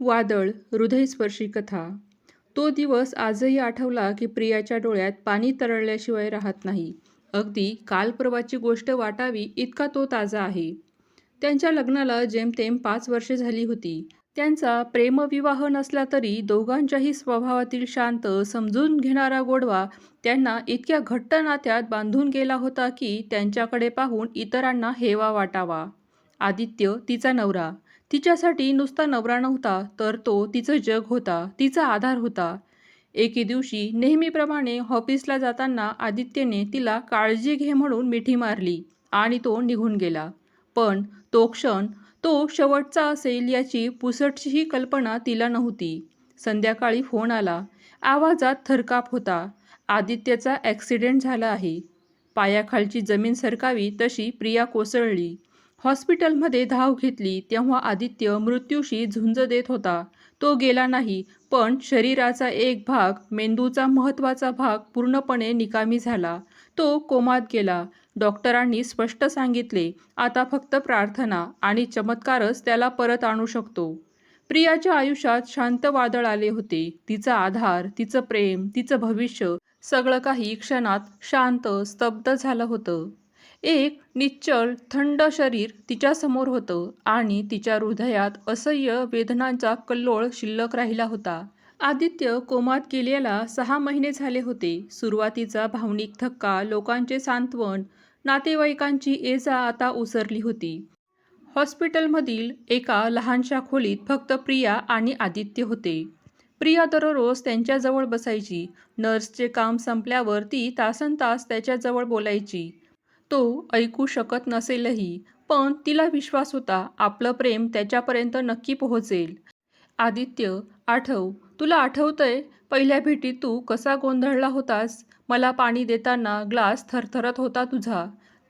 वादळ हृदयस्पर्शी कथा. तो दिवस आजही आठवला की प्रियाच्या डोळ्यात पाणी तरळल्याशिवाय राहत नाही. अगदी कालपर्वाची गोष्ट वाटावी इतका तो ताजा आहे. त्यांच्या लग्नाला जेमतेम पाच वर्षे झाली होती. त्यांचा प्रेमविवाह नसला तरी दोघांच्याही स्वभावातील शांत समजून घेणारा गोडवा त्यांना इतक्या घट्ट नात्यात बांधून गेला होता की त्यांच्याकडे पाहून इतरांना हेवा वाटावा. आदित्य तिचा नवरा. तिच्यासाठी नुसता नवरा नव्हता तर तो तिचं जग होता तिचा आधार होता. एके दिवशी नेहमीप्रमाणे ऑफिसला जाताना आदित्यने तिला काळजी घे म्हणून मिठी मारली आणि तो निघून गेला. पण तो क्षण तो शेवटचा असेल याची पुसटशीही कल्पना तिला नव्हती. संध्याकाळी फोन आला. आवाजात थरकाप होता. आदित्यचा ॲक्सिडेंट झाला आहे. पायाखालची जमीन सरकावी तशी प्रिया कोसळली. हॉस्पिटलमध्ये धाव घेतली तेव्हा आदित्य मृत्यूशी झुंज देत होता. तो गेला नाही पण शरीराचा एक भाग मेंदूचा महत्त्वाचा भाग पूर्णपणे निकामी झाला. तो कोमात गेला. डॉक्टरांनी स्पष्ट सांगितले आता फक्त प्रार्थना आणि चमत्कारच त्याला परत आणू शकतो. प्रियाच्या आयुष्यात शांत वादळ आले होते. तिचा आधार तिचं प्रेम तिचं भविष्य सगळं काही क्षणात शांत स्तब्ध झालं होतं. एक निश्चल थंड शरीर तिच्यासमोर होतं आणि तिच्या हृदयात असह्य वेदनांचा कल्लोळ शिल्लक राहिला होता. आदित्य कोमात गेलेला सहा महिने झाले होते. सुरुवातीचा भावनिक धक्का लोकांचे सांत्वन नातेवाईकांची एजा आता उसरली होती. हॉस्पिटलमधील एका लहानशा खोलीत फक्त प्रिया आणि आदित्य होते. प्रिया दररोज त्यांच्याजवळ बसायची. नर्सचे काम संपल्यावर ती तासन तास त्याच्याजवळ बोलायची. तो ऐकू शकत नसेलही पण तिला विश्वास होता आपलं प्रेम त्याच्यापर्यंत नक्की पोहोचेल. आदित्य आठव तुला आठवतंय पहिल्या भेटीत तू कसा गोंधळला होतास? मला पाणी देताना ग्लास थरथरत होता तुझा.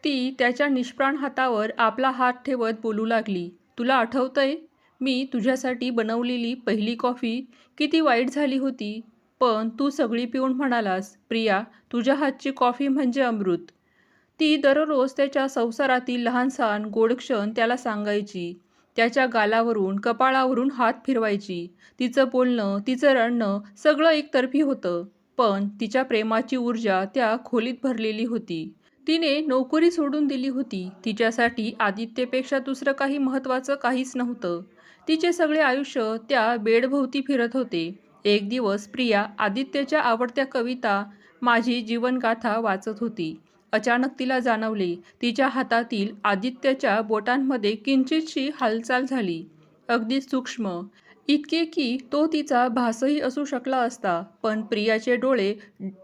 ती त्याच्या निष्प्राण हातावर आपला हात ठेवत बोलू लागली. तुला आठवतंय? मी तुझ्यासाठी बनवलेली पहिली कॉफी किती वाईट झाली होती. पण तू सगळी पिऊन म्हणालास प्रिया तुझ्या हातची कॉफी म्हणजे अमृत. ती दररोज त्याच्या संसारातील लहानसहान गोडक्षण त्याला सांगायची. त्याच्या गालावरून कपाळावरून हात फिरवायची. तिचं बोलणं तिचं रडणं सगळं एकतर्फी होतं. पण तिच्या प्रेमाची ऊर्जा त्या खोलीत भरलेली होती. तिने नोकरी सोडून दिली होती. तिच्यासाठी आदित्यपेक्षा दुसरं काही महत्त्वाचं काहीच नव्हतं. तिचे सगळे आयुष्य त्या बेडभोवती फिरत होते. एक दिवस प्रिया आदित्यच्या आवडत्या कविता माझी जीवनगाथा वाचत होती. अचानक तिला जाणवले. तिच्या हातातील आदित्यच्या बोटांमध्ये किंचितशी हालचाल झाली. अगदी सूक्ष्म. इतके की तो तिचा भासही असू शकला असता पण प्रियाचे डोळे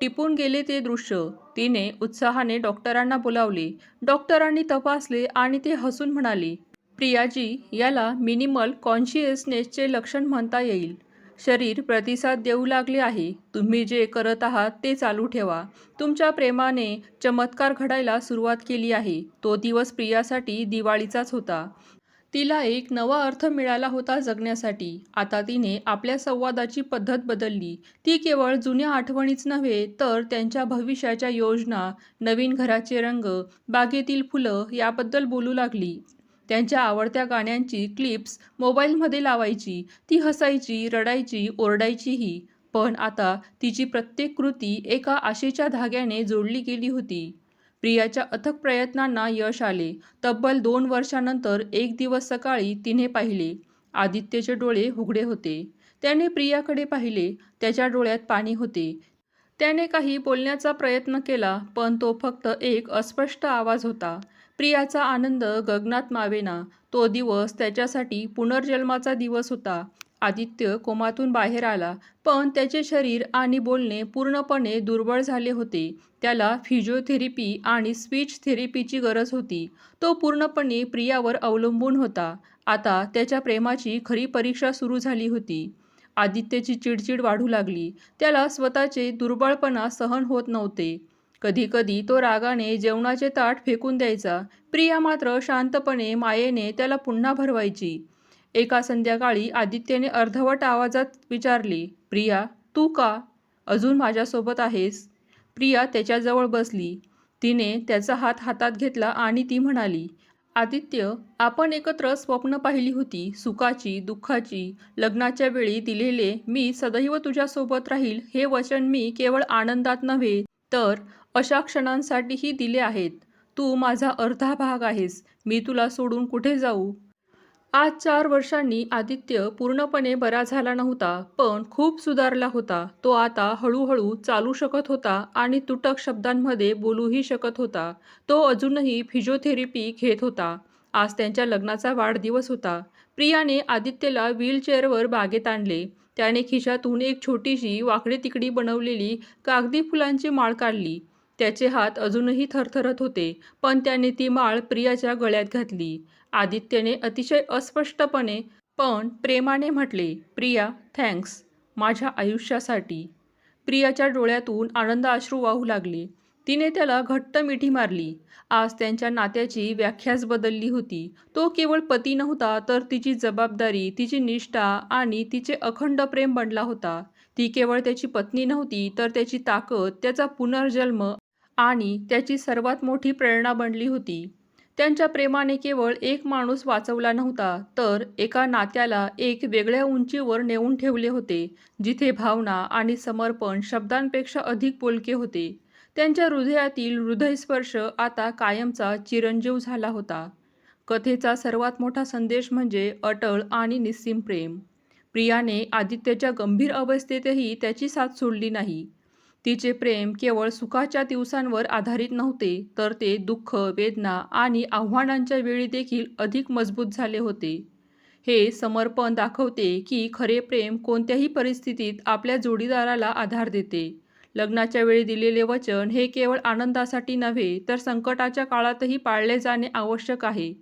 टिपून गेले ते दृश्य. तिने उत्साहाने डॉक्टरांना बोलावले. डॉक्टरांनी तपासले आणि ते हसून म्हणाले प्रियाजी याला मिनिमल कॉन्शियसनेसचे लक्षण म्हणता येईल. शरीर प्रतिसाद देऊ लागले आहे. तुम्ही जे करत आहात ते चालू ठेवा. तुमच्या प्रेमाने चमत्कार घडायला सुरुवात केली आहे. तो दिवस प्रियासाठी दिवाळीचाच होता. तिला एक नवा अर्थ मिळाला होता जगण्यासाठी. आता तिने आपल्या संवादाची पद्धत बदलली. ती केवळ जुन्या आठवणीच नव्हे तर त्यांच्या भविष्याच्या योजना नवीन घराचे रंग बागेतील फुलं याबद्दल बोलू लागली. त्यांच्या आवडत्या गाण्यांची क्लिप्स मोबाईलमध्ये लावायची ती हसायची रडायची ओरडायचीही. पण आता तिची प्रत्येक कृती एका आशेच्या धाग्याने जोडली गेली होती. प्रियाच्या अथक प्रयत्नांना यश आले. तब्बल दोन वर्षानंतर एक दिवस सकाळी तिने पाहिले. आदित्यचे डोळे उघडे होते. त्याने प्रियाकडे पाहिले. त्याच्या डोळ्यात पाणी होते. त्याने काही बोलण्याचा प्रयत्न केला पण तो फक्त एक अस्पष्ट आवाज होता. प्रियाचा आनंद गगनात मावेना. तो दिवस त्याच्यासाठी पुनर्जन्माचा दिवस होता. आदित्य कोमातून बाहेर आला पण त्याचे शरीर आणि बोलणे पूर्णपणे दुर्बळ झाले होते. त्याला फिजिओथेरपी आणि स्पीच थेरपीची गरज होती. तो पूर्णपणे प्रियावर अवलंबून होता. आता त्याच्या प्रेमाची खरी परीक्षा सुरू झाली होती. आदित्यची चिडचिड वाढू लागली. त्याला स्वतःचे दुर्बळपणा सहन होत नव्हते. कधीकधी तो रागाने जेवणाचे ताट फेकून द्यायचा. प्रिया मात्र शांतपणे मायेने त्याला पुन्हा भरवायची. एका संध्याकाळी आदित्यने अर्धवट आवाजात विचारले प्रिया तू का? अजून माझ्यासोबत आहेस? प्रिया त्याच्याजवळ बसली. तिने त्याचा हात हातात घेतला आणि ती म्हणाली आदित्य आपण एकत्र स्वप्न पाहिली होती. सुखाची दुःखाची लग्नाच्या वेळी दिलेले मी सदैव तुझ्यासोबत राहील हे वचन मी केवळ आनंदात नव्हे तर अशा क्षणांसाठीही दिले आहेत. तू माझा अर्धा भाग आहेस. मी तुला सोडून कुठे जाऊ? आज चार वर्षांनी आदित्य पूर्णपणे बरा झाला नव्हता पण खूप सुधारला होता. तो आता हळूहळू चालू शकत होता आणि तुटक शब्दांमध्ये बोलूही शकत होता. तो अजूनही फिजिओथेरपी घेत होता. आज त्यांच्या लग्नाचा वाढदिवस होता. प्रियाने आदित्यला व्हीलचेअरवर बागेत आणले. त्याने खिशातून एक छोटीशी वाकडी तिकडी बनवलेली कागदी फुलांची माळ काढली. त्याचे हात अजूनही थरथरत होते पण त्याने ती माळ प्रियाच्या गळ्यात घातली. आदित्यने अतिशय अस्पष्टपणे पण प्रेमाने म्हटले प्रिया थँक्स माझ्या आयुष्यासाठी. प्रियाच्या डोळ्यातून आनंद अश्रू वाहू लागले. तिने त्याला घट्ट मिठी मारली. आज त्यांच्या नात्याची व्याख्याच बदलली होती. तो केवळ पती नव्हता तर तिची जबाबदारी तिची निष्ठा आणि तिचे अखंड प्रेम बनला होता. ती केवळ त्याची पत्नी नव्हती तर त्याची ताकद त्याचा पुनर्जन्म आणि त्याची सर्वात मोठी प्रेरणा बनली होती. त्यांच्या प्रेमाने केवळ एक माणूस वाचवला नव्हता तर एका नात्याला एक वेगळ्या उंचीवर नेऊन ठेवले होते जिथे भावना आणि समर्पण शब्दांपेक्षा अधिक बोलके होते. त्यांच्या हृदयातील हृदयस्पर्श आता कायमचा चिरंजीव झाला होता. कथेचा सर्वात मोठा संदेश म्हणजे अटळ आणि निस्सीम प्रेम. प्रियाने आदित्यच्या गंभीर अवस्थेतही त्याची साथ सोडली नाही. तिचे प्रेम केवळ सुखाच्या दिवसांवर आधारित नव्हते तर ते दुःख वेदना आणि आव्हानांच्या वेळी देखील अधिक मजबूत झाले होते. हे समर्पण दाखवते की खरे प्रेम कोणत्याही परिस्थितीत आपल्या जोडीदाराला आधार देते. लग्नाच्या वेळी दिलेले वचन हे केवळ आनंदासाठी नव्हे तर संकटाच्या काळातही पाळले जाणे आवश्यक आहे.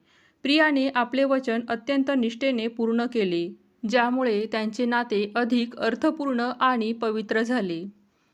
प्रियाने आपले वचन अत्यंत निष्ठेने पूर्ण केले ज्यामुळे त्यांचे नाते अधिक अर्थपूर्ण आणि पवित्र झाले.